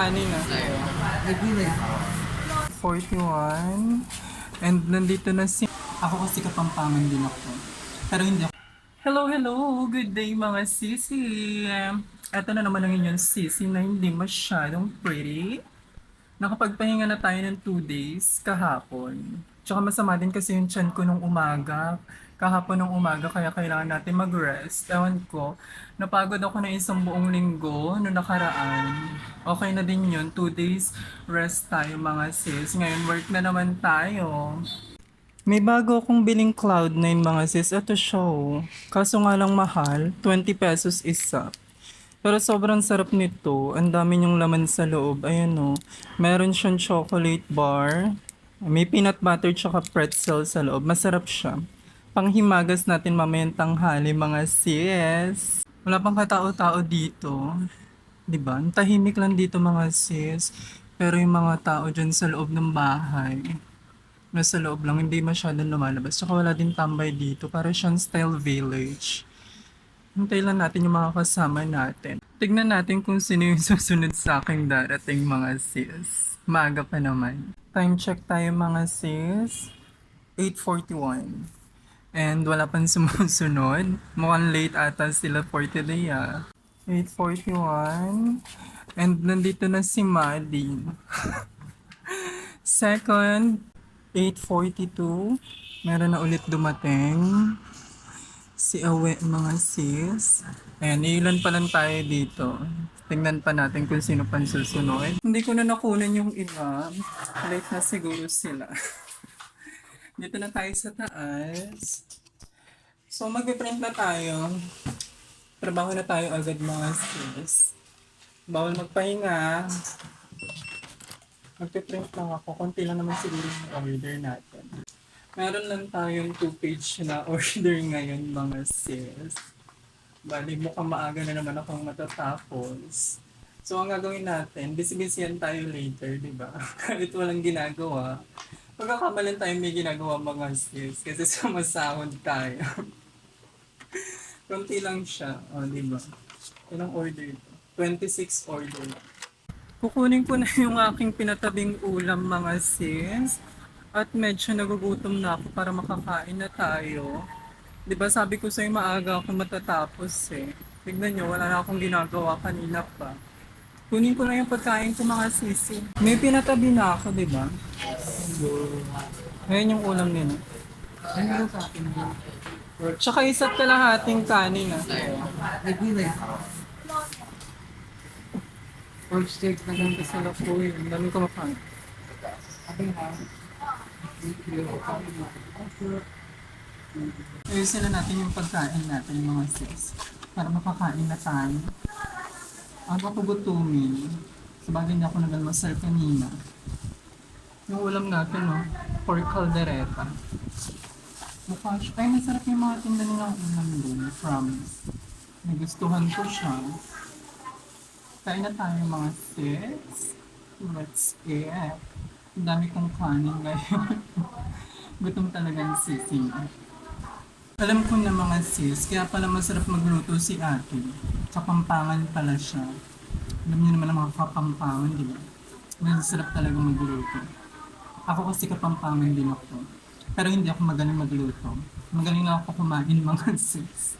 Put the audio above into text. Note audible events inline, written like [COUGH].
Kanina. 41. And nandito na si... Ako kasi kapampangan din ako. Pero hindi ako. Hello, hello! Good day mga sisi! Ito na naman ang inyong sisi na hindi masyadong pretty. Nakapagpahinga na tayo ng 2 days kahapon. Tsaka masama din kasi yung chan ko nung umaga. Kahapon nung umaga kaya kailangan natin mag-rest. Ewan ko, napagod ako na isang buong linggo no nakaraan. Okay na din yun. 2 days rest tayo mga sis. Ngayon work na naman tayo. May bago akong biling Cloud9 mga sis. Ito siya oh. Kaso nga lang mahal. 20 pesos isa. Pero sobrang sarap nito. Ang dami niyong laman sa loob. Ayan o. Meron siyang chocolate bar. May peanut butter tsaka pretzel sa loob. Masarap siya. Panghimagas natin mamayang tanghali mga sis. Wala pang katao-tao dito. 'Di ba? Ang tahimik lang dito mga sis. Pero yung mga tao dyan sa loob ng bahay, nasa loob lang, hindi masyadong lumalabas. Tsaka wala din tambay dito. Para siyang style village. Hintay lang natin yung mga kasama natin. Tignan natin kung sino yung [LAUGHS] susunod sa aking darating mga sis. Maaga pa naman. Time check tayo mga sis. 8.41. And wala pang [LAUGHS] sumusunod. Mukhang late ata sila for today ah. 8.41. And nandito na si Madeline. Second, 8.42. Meron na ulit dumating. Si Awe, mga sis. Ayan, ilan pa lang tayo dito. Tingnan pa natin kung sino pang susunod. Hindi ko na nakunan yung iba. Late na siguro sila. [LAUGHS] dito na tayo sa taas. So, magpiprint na tayo. Trabaho na tayo agad mga sis. Bawal magpahinga. Magpiprint lang ako. Konti lang naman siguro yung order natin. Meron lang tayong two-page na order ngayon mga sis. Bali, mukhang maaga na naman akong matatapos. So, ang gagawin natin, busy-busyan tayo later, di ba? [LAUGHS] Kahit walang ginagawa. Pagkakamalan tayo may ginagawa mga sis kasi sumasahod tayo. [LAUGHS] Konti lang siya, o, di ba? Ilang order ito? 26 order. Kukunin ko na [LAUGHS] yung aking pinatabing ulam mga sis. At medyo nagugutom na ako para makakain na tayo. 'Di ba sabi ko sa'yo maaga ako matatapos eh. Tignan nyo, wala na akong ginagawa kanina pa. Kunin ko na yung pagkain ko mga sisi. May pinatabi na ako, di ba? Ngayon yung ulam nila. Ano sa akin? Tsaka isa't kalahating kanin ah. Pork steak na lang kasi na po yun. Ang dami ko makain. Ayusin na natin yung pagkain natin mga sis. Para makakain na tayo. Ako ako gutumin. Sabagay na ako nag-almasal kanina. Yung ulam natin, no? Pork caldereta. Mukha siya. Ay, masarap yung mga tinda nilang ulam doon. Promise. Nagustuhan ko siya. Kain na tayo mga sis. Let's eat. Ang dami kong kanin ngayon. [LAUGHS] Gutom talaga ang sisi. Alam ko na mga sis, kaya pala masarap magluto si ate. Kapampangan pala siya. Alam niyo naman ang mga kapampangan, di ba? Masarap talaga magluto. Ako kasi kapampangan din ako. Pero hindi ako magaling magluto. Magaling lang ako kumain mga [LAUGHS] sis.